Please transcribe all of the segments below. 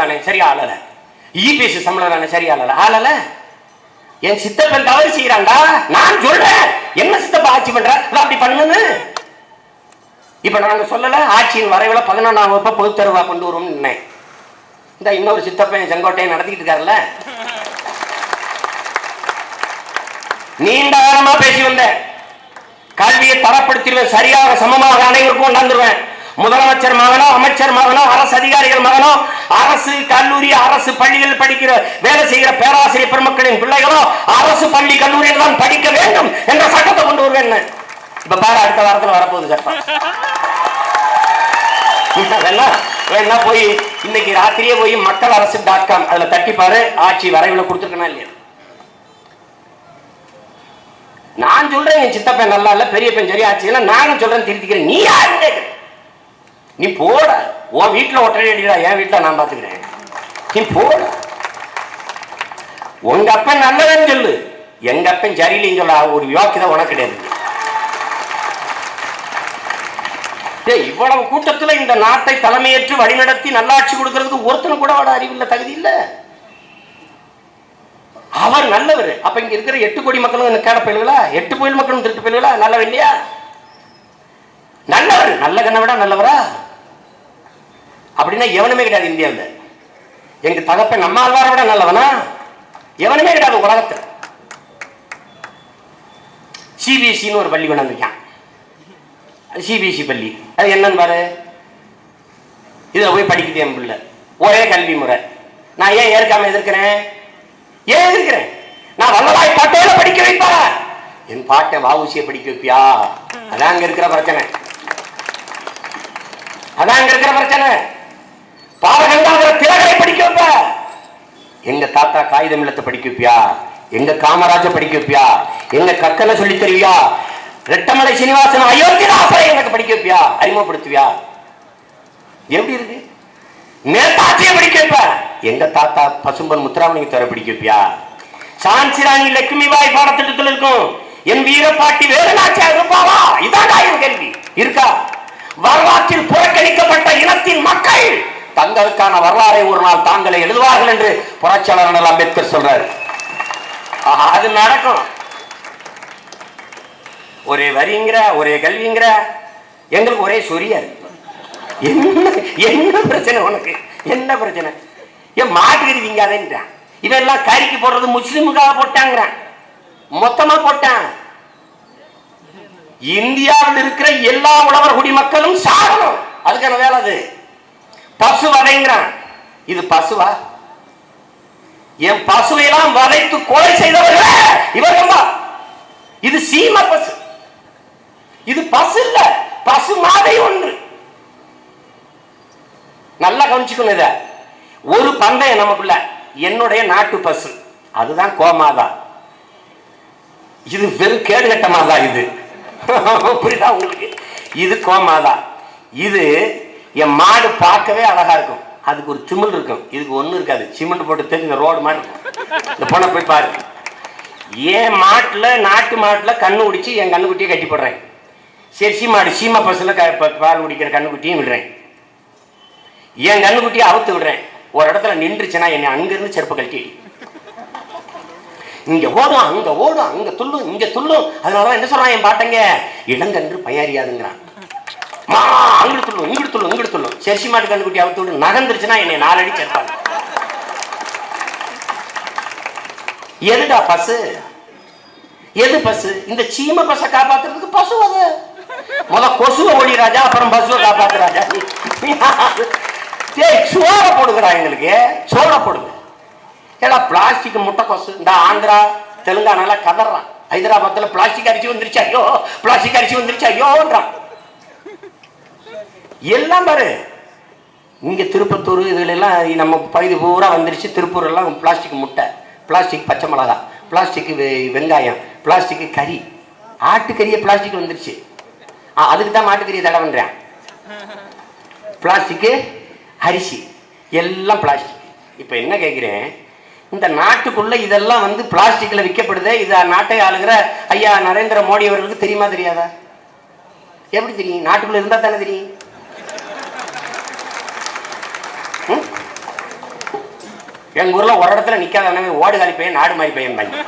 தானே சரியா ஆளல இபிஎஸ் சம்பளம் தானே சரியா ஆளல ஆளல? என் சித்தப்பன் தவறு செய்யறான்டா நான் சொல்றேன். என்ன சித்தப்பா ஆட்சி பண்ற? அப்படி பண்ணுன்னு. இப்ப நாங்க சொல்லல. ஆட்சியின் வரைவில் பதினொன்றாம் வகுப்பை பொதுத்தருவா கொண்டு வரும்னு இந்த இன்னொரு சித்தப்பன் செங்கோட்டையை நடத்திக்கிட்டு இருக்காருல்ல. நீண்ட காலமா பேசி வந்தேன். கல்வியை தரப்படுத்திடுவேன். சரியாக சமமாக அனைவருக்கும் கொண்டாந்துருவேன். முதலமைச்சர் மகனோ அமைச்சர் மகனோ அரசு அதிகாரிகள் மகனோ அரசு கல்லூரி அரசு பள்ளிகள் படிக்கிற வேலை செய்கிற பேராசிரியர் பெருமக்களின் பிள்ளைகளோ அரசு பள்ளி கல்லூரியில் தான் படிக்க வேண்டும் என்ற சட்டத்தை கொண்டு வருவேன் இப்ப பாரு அடுத்த வாரத்தில் வரப்போகுது சட்டம். வேணா போய் இன்னைக்கு ராத்திரியே போய் மக்கள் அரசு டாட் காம் அதுல தட்டிப்பாரு ஆட்சி வரைவில் கொடுத்துருக்கனா இல்லையா? நான் சொல்றேன் என் சித்தப்பன் நல்லா இல்ல பெரிய பெண் சரி ஆச்சு நானும் சொல்றேன் திருத்திக்கிறேன். நீ யாரு நீ போட. உன் வீட்டுல ஒட்டரை அடிக்கிறா என் வீட்டில் நான் பாத்துக்கிறேன். நீ போட. உங்க அப்பன் நல்லவன் சொல்லு. எங்க அப்பன் சரியில்லைன்னு சொல்ல ஒரு யோக்கியதை உனக்கு கிடையாது. டேய், இவ்வளவு கூட்டத்துல இந்த நாட்டை தலைமையேற்று வழிநடத்தி நல்லாட்சி கொடுக்கறதுக்கு ஒருத்தனும் கூட அவட அறிவில்ல தகுதி இல்லை. அவர் நல்லவர். அப்ப இங்க இருக்கிற எட்டு கோடி மக்களும் கேட போயிடுங்களா எட்டு கோயில் மக்களும் திருட்டு போயிடுங்களா நல்லவர் இல்லையா? நல்லவர். நல்ல கண்ணை விட நல்லவரா? அப்படின்னா எவனுமே கிடையாது இந்தியாவில். எங்க தகப்பன் நம்ம ஆழ்வாரை விட நல்லவனா? எவனுமே கிடையாது உலகத்தில். சிபிஎஸ்சின்னு ஒரு பள்ளி கொண்டாந்துருக்கான். சிபிஎஸ்சி பள்ளி. அது என்னன்னு பாரு? இதில் போய் படிக்குது என் பிள்ளை. ஒரே கல்வி முறை. நான் ஏன் ஏற்காம எதிர்க்கிறேன்? ஏன் எதிர்க்கிறேன்? நான் வல்லவாய் பாட்டோட படிக்க வைப்பா. என் பாட்டை வாவுசிய படிக்க வைப்பியா? அதான் அங்க இருக்கிற பிரச்சனை. அதான் அங்க இருக்கிற பிரச்சனை. பாலகங்காதர திலகரை படிக்க வைப்ப எங்க தாத்தா காகிதம் இல்லத்தை படிக்க வைப்பியா எங்க காமராஜ படிக்க வைப்பியா எங்க கக்கனை சொல்லி தருவியா? ரெட்டமலை சீனிவாசன் அயோத்திதாசரை எனக்கு படிக்க வைப்பியா அறிமுகப்படுத்துவியா? எப்படி இருக்கு? நேதாஜியை படிக்க வைப்ப எங்க தாத்தா பசும்பன் முத்துராமலிங்க தர படிக்க வைப்பியா சான்சி ராணி லட்சுமி பாய் பாடத்திட்டத்தில் இருக்கும். என் வீரப்பாட்டி வேலுநாச்சியா இருப்பாவா இதான் என் கேள்வி. இருக்கா? வரலாற்றில் புறக்கணிக்கப்பட்ட இனத்தின் மக்கள். தங்களுக்கான வரலாறை ஒரு நாள் தாங்களே எழுதுவார்கள் என்று புரட்சியாளர் அண்ணல் அம்பேத்கர் சொல்றாரு. அது நடக்கும். ஒரே வரிங்கிற ஒரே கல்விங்கிற எங்களுக்கு ஒரே சொரியா இருக்கு. என்ன என்ன பிரச்சனை உனக்கு? என்ன பிரச்சனை? ஏன் மாட்டுக்கிறீங்க அதேன்றான் இதெல்லாம் கறிக்கு போடுறது முஸ்லிமுக்காக போட்டாங்கிறான். மொத்தமா போட்டான். இந்தியாவில் இருக்கிற எல்லா உழவர் குடிமக்களும் சாகணும். அதுக்கான வேலை அது. பசு வதைங்கிறான் இது பசுவா? என் பசுவையெல்லாம் வதைத்து கொலை செய்தவர்களே இவர்கள் இது சீம பசு. இது பசு இல்ல பசு மாதை ஒன்று. நல்லா கவனிச்சுக்கணும் இத. ஒரு பந்தயம் நமக்குள்ள என்னுடைய நாட்டு பசு. அதுதான் கோமாதா. இது வெறும் கேடுகட்ட மாதா இது. புரியுதா உங்களுக்கு? இது கோமாதா. இது என் மாடு பார்க்கவே அழகா இருக்கும். அதுக்கு ஒரு சிமிழ் இருக்கும். இதுக்கு ஒன்றும் இருக்காது. சிமெண்ட் போட்டு தெரிஞ்ச ரோடு மாதிரி இருக்கும். இந்த பொண்ணை போய் பாரு. என் மாட்டில் நாட்டு மாட்டில் கண்ணு குடிச்சு என் கண்ணுக்குட்டியை கட்டி போடுறேன். சரி சீமாடு சீமா பஸ்ல க ப- பால் குடிக்கிற கண்ணுக்குட்டியும் விடுறேன். என் கண்ணுக்குட்டியை அவுத்து விடுறேன். ஒரு இடத்துல நின்றுச்சுன்னா என்னை அங்கிருந்து செருப்பு கழட்டி அடி. இங்க ஓடும் அங்க ஓடும் அங்க துள்ளும் இங்க துள்ளும். அதனாலதான் என்ன சொல்றான் என் பாட்டங்க? இளங்கன்று பயறியாதுங்கிறான். மா அங்கிட்டு துள்ளும் இங்கிட்டு துள்ளும் இங்கிட்டு துள்ளும் செர்சி மாட்டு கண்ணுக்குட்டி அவுத்து விடு நகர்ந்துருச்சுன்னா என்னை நாலடி சேர்ப்பாங்க. எதுடா பசு? எது பசு? இந்த சீம பசை காப்பாத்துறதுக்கு பசு அது. முத கொசுவை ஒளி ராஜா அப்புறம் பசுவை காப்பாத்து ராஜா. டேய் சோற போடுங்கடா எங்களுக்கு. சோற போடுங்க. ஏடா பிளாஸ்டிக் முட்டை கொசு. இந்த ஆந்திரா தெலுங்கானால கதறான். ஹைதராபாத்தில் பிளாஸ்டிக் அரிசி வந்துருச்சு ஐயோ பிளாஸ்டிக் அரிசி வந்துருச்சு ஐயோன்றான். எல்லாம் பாரு. இங்கே திருப்பத்தூர் இதுல எல்லாம் நம்ம பகுதி பூரா வந்துருச்சு. திருப்பூர் எல்லாம் பிளாஸ்டிக் முட்டை பிளாஸ்டிக் பச்சை மிளகா பிளாஸ்டிக் வெங்காயம் பிளாஸ்டிக் கறி. ஆட்டுக்கறியே பிளாஸ்டிக் வந்துருச்சு. ஆ, அதுக்கு தான் மாட்டுக்கறியை தடை பண்ணுறேன் பிளாஸ்டிக்கு அரிசி எல்லாம் பிளாஸ்டிக் இப்போ என்ன கேட்குறேன் இந்த நாட்டுக்குள்ளே இதெல்லாம் வந்து பிளாஸ்டிக்கில் விற்கப்படுதே. இது நாட்டை ஆளுகிற ஐயா நரேந்திர மோடி அவர்களுக்கு தெரியுமா தெரியாதா? எப்படி தெரியும்? நாட்டுக்குள்ளே இருந்தால் தானே தெரியும். எங்க ஊர்ல ஒரு இடத்துல நிக்காதவனவே ஓடுகாலி பையன் நாடு மாதிரி பையன் பாங்க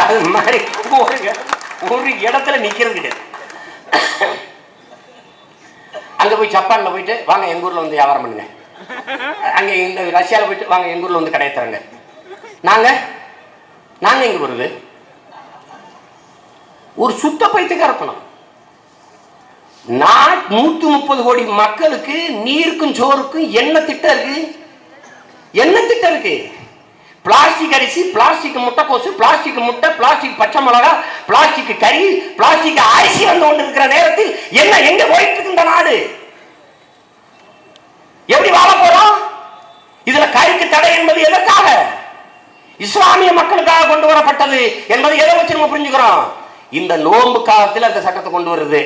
அது மாதிரி ஒரு ஒரு இடத்துல நிக்கிறது கிடையாது. அங்க போய் ஜப்பான்ல போயிட்டு வாங்க எங்க ஊர்ல வந்து வியாபாரம் பண்ணுங்க. அங்க இந்த ரஷ்யால போயிட்டு வாங்க எங்க ஊர்ல வந்து கடையை தரங்க நாங்க நாங்க எங்க வருது ஒரு சுத்த பைத்தியக்காரத்தனம் நான் நூத்தி முப்பது கோடி மக்களுக்கு நீருக்கும் சோறுக்கும் என்ன திட்டம் இருக்கு? என்ன திட்டம் இருக்கு? பிளாஸ்டிக் அரிசி பிளாஸ்டிக் முட்டைக்கோசு பிளாஸ்டிக் முட்டை பிளாஸ்டிக் பச்சை மிளகா பிளாஸ்டிக் கறி பிளாஸ்டிக் அரிசி வந்து கொண்டு இருக்கிற நேரத்தில் என்ன எங்க போயிட்டு இருக்கு இந்த நாடு? எப்படி வாழ போறோம்? இதுல கறிக்கு தடை என்பது எதற்காக? இஸ்லாமிய மக்களுக்காக கொண்டு வரப்பட்டது என்பதை எதை வச்சு நம்ம புரிஞ்சுக்கிறோம்? இந்த நோன்பு காலத்தில் அந்த சட்டத்தை கொண்டு வருது.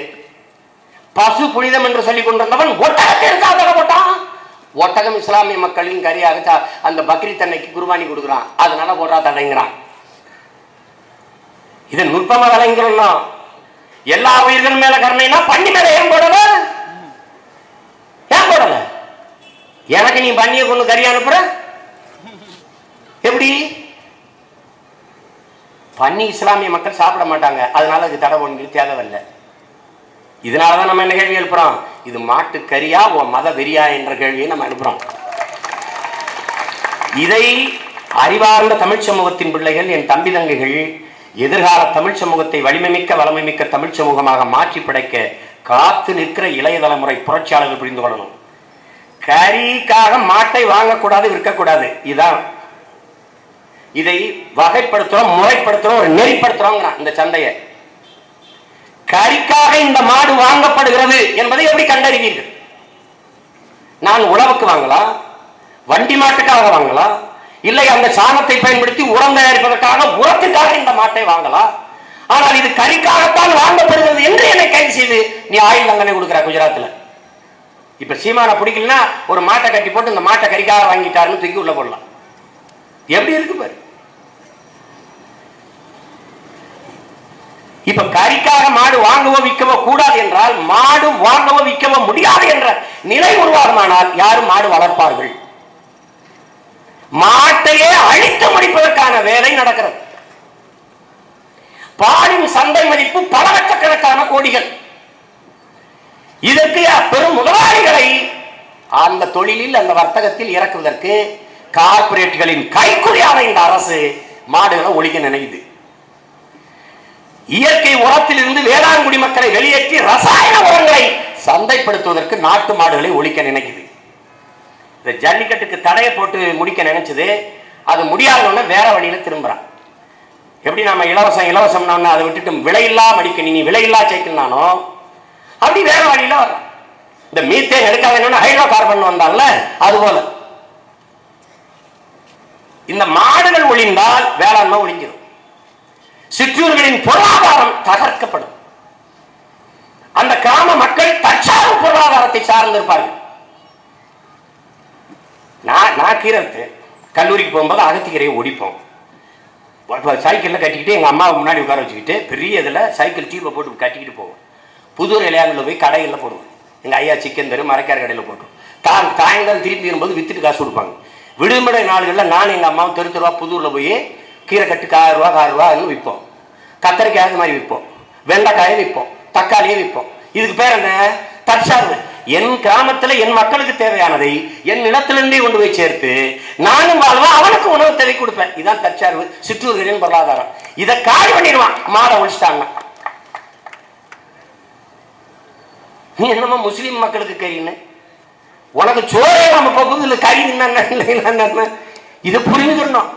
பசு புனிதம் என்று சொல்லி கொண்டிருந்தவன் ஒட்டகத்திற்காக போட்டான். ஒட்டகம் இஸ்லாமிய மக்களின் கரியாக அந்த பக்ரீத் அன்னைக்கு குர்பானி கொடுக்குறான். அதனால போடுறா தடைங்கிறான். இது நுட்பமா விளைங்கிறோம் எல்லா உயிர்கள் மேல கருணைனா பண்ணி மேல ஏன் போடல? ஏன் போடல? எனக்கு நீ பண்ணிய கொண்டு கறி அனுப்புற? எப்படி? பன்னி இஸ்லாமிய மக்கள் சாப்பிட மாட்டாங்க. அதனால அது தடை ஒன்று தேவையில்லை. இல்லை இதனாலதான் நம்ம என்ன கேள்வி எழுப்புறோம்? இது மாட்டு கரியா உன் மத வெறியா என்ற கேள்வியை நம்ம அனுப்புகிறோம் இதை அறிவார்ந்த தமிழ் சமூகத்தின் பிள்ளைகள் என் தம்பி தங்கைகள் எதிர்கால தமிழ் சமூகத்தை வலிமைமிக்க வளமைமிக்க தமிழ் சமூகமாக மாற்றி படைக்க காத்து நிற்கிற இளைய தலைமுறை புரட்சியாளர்கள் புரிந்து கொள்ளணும். கரிக்காக மாட்டை வாங்கக்கூடாது விற்கக்கூடாது. இதான். இதை வகைப்படுத்துறோம் முறைப்படுத்துறோம் ஒரு நெறிப்படுத்துறோம் இந்த சந்தையை கறிக்காக இந்த மாடு வாங்கப்படுகிறது என்பதை எப்படி கண்டறிவீர்கள்? நான் உழவுக்கு வாங்கலாம் வண்டி மாட்டுக்காக வாங்கலாம் இல்லை அந்த சாணத்தை பயன்படுத்தி உரம் தயாரிப்பதற்காக உரத்துக்காக இந்த மாட்டை வாங்கலாம் ஆனால் இது கறிக்காகத்தான் வாங்கப்படுகிறது என்று என்னை கைது செய்து நீ ஆயுள் தண்டனை கொடுக்குற குஜராத்தில். இப்ப சீமானை பிடிக்கலன்னா ஒரு மாட்டை கட்டி போட்டு இந்த மாட்டை கறிக்காக வாங்கிட்டாருன்னு தூக்கி உள்ள போடலாம். எப்படி இருக்கு பாரு? இப்ப கறிக்காக மாடு வாங்கவோ விற்கவோ கூடாது என்றால் மாடு வாங்கவோ விற்கவோ முடியாது என்ற நிலை உருவாகுமானால் யாரும் மாடு வளர்ப்பார்கள். மாட்டையே அழித்து முடிப்பதற்கான வேலை நடக்கிறது. பாலின் சந்தை மதிப்பு பல லட்சக்கணக்கான கோடிகள். இதற்கு பெரும் முதலாளிகளை அந்த தொழிலில் அந்த வர்த்தகத்தில் இறக்குவதற்கு கார்பரேட்டுகளின் கைக்குறியான இந்த அரசு மாடுகளை ஒழிக்க நினைக்குது. இயற்கை உரத்திலிருந்து வேளாண்குடி மக்களை வெளியேற்றி ரசாயன உரங்களை சந்தைப்படுத்துவதற்கு நாட்டு மாடுகளை ஒழிக்க நினைக்குது. இந்த ஜல்லிக்கட்டுக்கு தடையை போட்டு முடிக்க நினைச்சது அது முடியாதவன வேற வழியில திரும்புறான். எப்படி நம்ம இலவசம் இலவசம்னா அதை விட்டுட்டு விலையில்லா மடிக்க நீ விலையில்லா சைக்கிள்னானோ அப்படி வேற வழியில வர்றான். இந்த மீத்தேன் எடுக்காத ஹைட்ரோ கார்பன் வந்தால அது போல இந்த மாடுகள் ஒளிந்தால் வேளாண்மை ஒழிஞ்சிடும் சிற்றூர்களின் பொருளாதாரம் தகர்க்கப்படும். அந்த கிராம மக்கள் தற்சார்பு பொருளாதாரத்தை சார்ந்திருப்பார்கள். நான் நான் கீரத்து கல்லூரிக்கு போகும்போது அகத்திக்கரையை ஒடிப்போம். இப்போ சைக்கிளில் கட்டிக்கிட்டு எங்கள் அம்மாவை முன்னாடி உட்கார வச்சுக்கிட்டு பெரிய இதில் சைக்கிள் டியூப்பை போட்டு கட்டிக்கிட்டு போவோம். புதூர் இளையாங்களில் போய் கடைகளில் போடுவோம். எங்கள் ஐயா சிக்கன் தரும் மரக்கார கடையில் போட்டுருவோம். தான் சாயங்காலம் திருப்பி வரும்போது வித்துட்டு காசு கொடுப்பாங்க. விடுமுறை நாள்களில் நான் எங்கள் அம்மாவும் தெரு தெருவாக புதூரில் போய் கீரை கட்டுக்கு ஆயிரம் ரூபா ஆறு ரூபா அதுவும் விற்போம். கத்தரிக்காய் அது மாதிரி விற்போம். வெண்டைக்காயும் விற்போம். தக்காளியும் விற்போம். இதுக்கு பேர் என்ன? தற்சார்பு. என் கிராமத்துல என் மக்களுக்கு தேவையானதை என் நிலத்திலிருந்தே கொண்டு போய் சேர்த்து நானும் வாழ்வேன் அவனுக்கு உணவு தேவை கொடுப்பேன். இதான் தற்சார்பு. சிற்றூர்களின் பொருளாதாரம். இதை காடு பண்ணிடுவான். மாடை ஒழிச்சிட்டாங்க நீ என்னமோ முஸ்லீம் மக்களுக்கு கறின்னு உனக்கு சோறே நம்ம பகுதியில் இல்லை கறி என்ன? இது புரிஞ்சுக்கணும்.